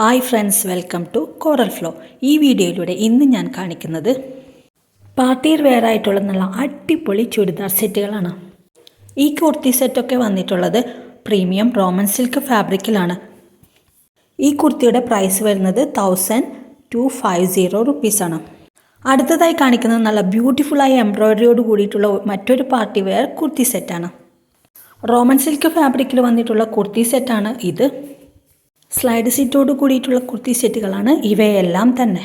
Hi friends welcome to coral flow ഈ വീഡിയോയിലൂടെ ഇന്ന് ഞാൻ കാണിക്കുന്നത് പാർട്ടി വെയർ ആയിട്ടുള്ള നല്ല അടിപൊളി ചുരിദാർ സെറ്റുകളാണ്. ഈ കുർത്തി സെറ്റൊക്കെ വന്നിട്ടുള്ളത് പ്രീമിയം റോമൻ സിൽക്ക് ഫാബ്രിക്കിലാണ് ഈ കുർത്തിയുടെ പ്രൈസ് വരുന്നത് തൗസൻഡ് ടു ഫൈവ് സീറോ റുപ്പീസാണ് അടുത്തതായി കാണിക്കുന്നത് നല്ല ബ്യൂട്ടിഫുള്ളായ എംബ്രോയ്ഡറിയോട് കൂടിയിട്ടുള്ള മറ്റൊരു പാർട്ടി വെയർ കുർത്തി സെറ്റാണ് റോമൻ സിൽക്ക് ഫാബ്രിക്കിൽ വന്നിട്ടുള്ള കുർത്തി സെറ്റാണ് ഇത്. സ്ലൈഡ് സീറ്റോട് കൂടിയിട്ടുള്ള കുർത്തി സെറ്റുകളാണ് ഇവയെല്ലാം തന്നെ.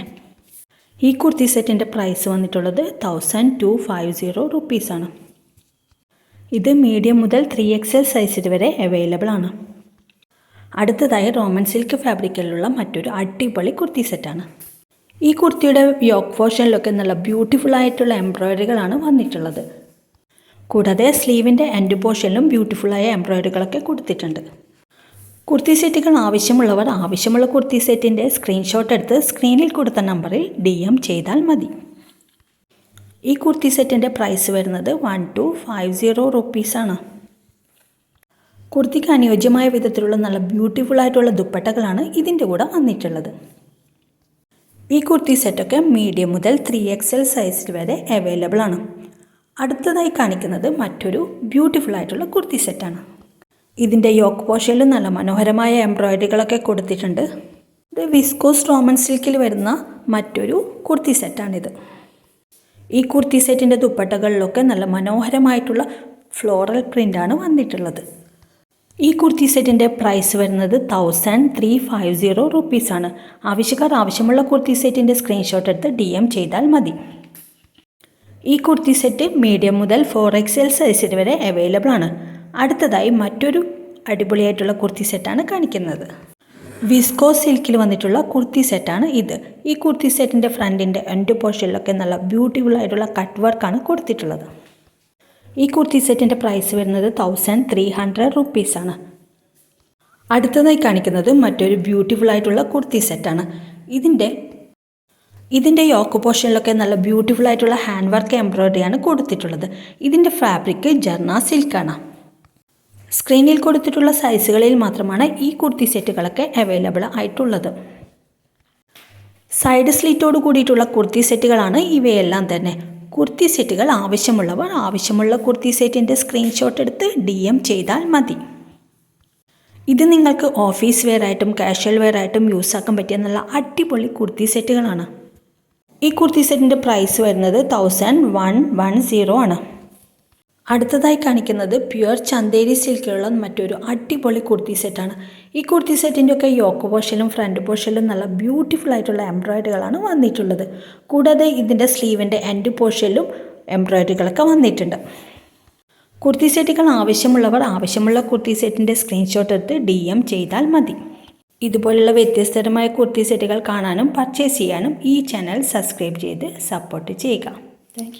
ഈ കുർത്തി സെറ്റിന്റെ പ്രൈസ് വന്നിട്ടുള്ളത് തൗസൻഡ് ടു ഫൈവ് സീറോ റുപ്പീസാണ്. ഇത് മീഡിയം മുതൽ ത്രീ എക്സ് എൽ സൈസിൽ വരെ അവൈലബിൾ ആണ്. അടുത്തതായി റോമൻ സിൽക്ക് ഫാബ്രിക്കിലുള്ള മറ്റൊരു അടിപൊളി കുർത്തി സെറ്റാണ്. ഈ കുർത്തിയുടെ യോക്ക് പോർഷനിലൊക്കെ നല്ല ബ്യൂട്ടിഫുൾ ആയിട്ടുള്ള എംബ്രോയ്ഡറികളാണ് വന്നിട്ടുള്ളത്. കൂടാതെ സ്ലീവിന്റെ എൻഡ് പോർഷനിലും ബ്യൂട്ടിഫുള്ളായ എംബ്രോയ്ഡറികളൊക്കെ കൊടുത്തിട്ടുണ്ട്. കുർത്തി സെറ്റുകൾ ആവശ്യമുള്ളവർ ആവശ്യമുള്ള കുർത്തി സെറ്റിന്റെ സ്ക്രീൻഷോട്ട് എടുത്ത് സ്ക്രീനിൽ കൊടുത്ത നമ്പറിൽ ഡി എം ചെയ്താൽ മതി. ഈ കുർത്തി സെറ്റിന്റെ പ്രൈസ് വരുന്നത് വൺ ടു ഫൈവ് സീറോ റുപ്പീസാണ് കുർത്തിക്ക് അനുയോജ്യമായ വിധത്തിലുള്ള നല്ല ബ്യൂട്ടിഫുൾ ആയിട്ടുള്ള ദുപ്പട്ടകളാണ് ഇതിന്റെ കൂടെ വന്നിട്ടുള്ളത്. ഈ കുർത്തി സെറ്റൊക്കെ മീഡിയം മുതൽ ത്രീ എക്സ് എൽ സൈസിൽ വരെ അവൈലബിൾ ആണ്. അടുത്തതായി കാണിക്കുന്നത് മറ്റൊരു ബ്യൂട്ടിഫുൾ ആയിട്ടുള്ള കുർത്തി സെറ്റാണ്. ഇതിന്റെ യോക്ക് പോഷയിൽ നല്ല മനോഹരമായ എംബ്രോയ്ഡറികളൊക്കെ കൊടുത്തിട്ടുണ്ട്. ഇത് വിസ്കോസ് റോമൻ സിൽക്കിൽ വരുന്ന മറ്റൊരു കുർത്തി സെറ്റാണിത് ഈ കുർത്തി സെറ്റിന്റെ ദുപ്പട്ടകളിലൊക്കെ നല്ല മനോഹരമായിട്ടുള്ള ഫ്ലോറൽ പ്രിന്റാണ് വന്നിട്ടുള്ളത്. ഈ കുർത്തി സെറ്റിന്റെ പ്രൈസ് വരുന്നത് തൗസൻഡ് ത്രീ ഫൈവ് സീറോ റുപ്പീസാണ് ആവശ്യക്കാർ ആവശ്യമുള്ള കുർത്തി സെറ്റിന്റെ സ്ക്രീൻഷോട്ട് എടുത്ത് ഡി എം ചെയ്താൽ മതി. ഈ കുർത്തി സെറ്റ് മീഡിയം മുതൽ ഫോർ എക്സ് എൽ സൈസിൽ വരെ അവൈലബിൾ ആണ്. അടുത്തതായി മറ്റൊരു അടിപൊളിയായിട്ടുള്ള കുർത്തി സെറ്റാണ് കാണിക്കുന്നത്. വിസ്കോ സിൽക്കിൽ വന്നിട്ടുള്ള കുർത്തി സെറ്റാണ് ഇത്. ഈ കുർത്തി സെറ്റിന്റെ ഫ്രണ്ടിന്റെ എൻഡ് പോർഷനിലൊക്കെ നല്ല ബ്യൂട്ടിഫുൾ ആയിട്ടുള്ള കട്ട് വർക്കാണ് കൊടുത്തിട്ടുള്ളത്. ഈ കുർത്തി സെറ്റിന്റെ പ്രൈസ് വരുന്നത് തൗസൻഡ് ത്രീ ഹൺഡ്രഡ് റുപ്പീസാണ് അടുത്തതായി കാണിക്കുന്നത് മറ്റൊരു ബ്യൂട്ടിഫുൾ ആയിട്ടുള്ള കുർത്തി സെറ്റാണ് ഇതിന്റെ ഇതിന്റെ യോക്ക് പോർഷനിലൊക്കെ നല്ല ബ്യൂട്ടിഫുൾ ആയിട്ടുള്ള ഹാൻഡ് വർക്ക് എംബ്രോയ്ഡറിയാണ് കൊടുത്തിട്ടുള്ളത്. ഇതിന്റെ ഫാബ്രിക് ജർണ സിൽക്കാണ് സ്ക്രീനിൽ കൊടുത്തിട്ടുള്ള സൈസുകളിൽ മാത്രമാണ് ഈ കുർത്തി സെറ്റുകളൊക്കെ അവൈലബിൾ ആയിട്ടുള്ളത്. സൈഡ് സ്ലിറ്റോട് കൂടിയിട്ടുള്ള കുർത്തി സെറ്റുകളാണ് ഇവയെല്ലാം തന്നെ. കുർത്തി സെറ്റുകൾ ആവശ്യമുള്ളവർ ആവശ്യമുള്ള കുർത്തി സെറ്റിന്റെ സ്ക്രീൻഷോട്ട് എടുത്ത് ഡി എം ചെയ്താൽ മതി. ഇത് നിങ്ങൾക്ക് ഓഫീസ് വെയർ ആയിട്ടും കാഷ്വൽ വെയർ ആയിട്ടും യൂസ് ആക്കാൻ പറ്റിയ നല്ല അടിപൊളി കുർത്തി സെറ്റുകളാണ്. ഈ കുർത്തി സെറ്റിന്റെ പ്രൈസ് വരുന്നത് തൗസൻഡ് വൺ വൺ സീറോ ആണ്. അടുത്തതായി കാണിക്കുന്നത് പ്യുവർ ചന്തേരി സിൽക്കിലുള്ള മറ്റൊരു അടിപൊളി കുർത്തി സെറ്റാണ് ഈ കുർത്തി സെറ്റിന്റെ ഒക്കെ യോക്ക് പോഷലും ഫ്രണ്ട് പോഷലും നല്ല ബ്യൂട്ടിഫുൾ ആയിട്ടുള്ള എംബ്രോയിഡറികളാണ് വന്നിട്ടുള്ളത്. കൂടാതെ ഇതിന്റെ സ്ലീവിന്റെ എൻഡ് പോഷലും എംബ്രോയിഡറികളൊക്കെ വന്നിട്ടുണ്ട്. കുർത്തി സെറ്റുകൾ ആവശ്യമുള്ളവർ ആവശ്യമുള്ള കുർത്തി സെറ്റിന്റെ സ്ക്രീൻഷോട്ട് എടുത്ത് ഡി എം ചെയ്താൽ മതി. ഇതുപോലുള്ള വ്യത്യസ്തരമായ കുർത്തി സെറ്റുകൾ കാണാനും പർച്ചേസ് ചെയ്യാനും ഈ ചാനൽ സബ്സ്ക്രൈബ് ചെയ്ത് സപ്പോർട്ട് ചെയ്യുക. താങ്ക്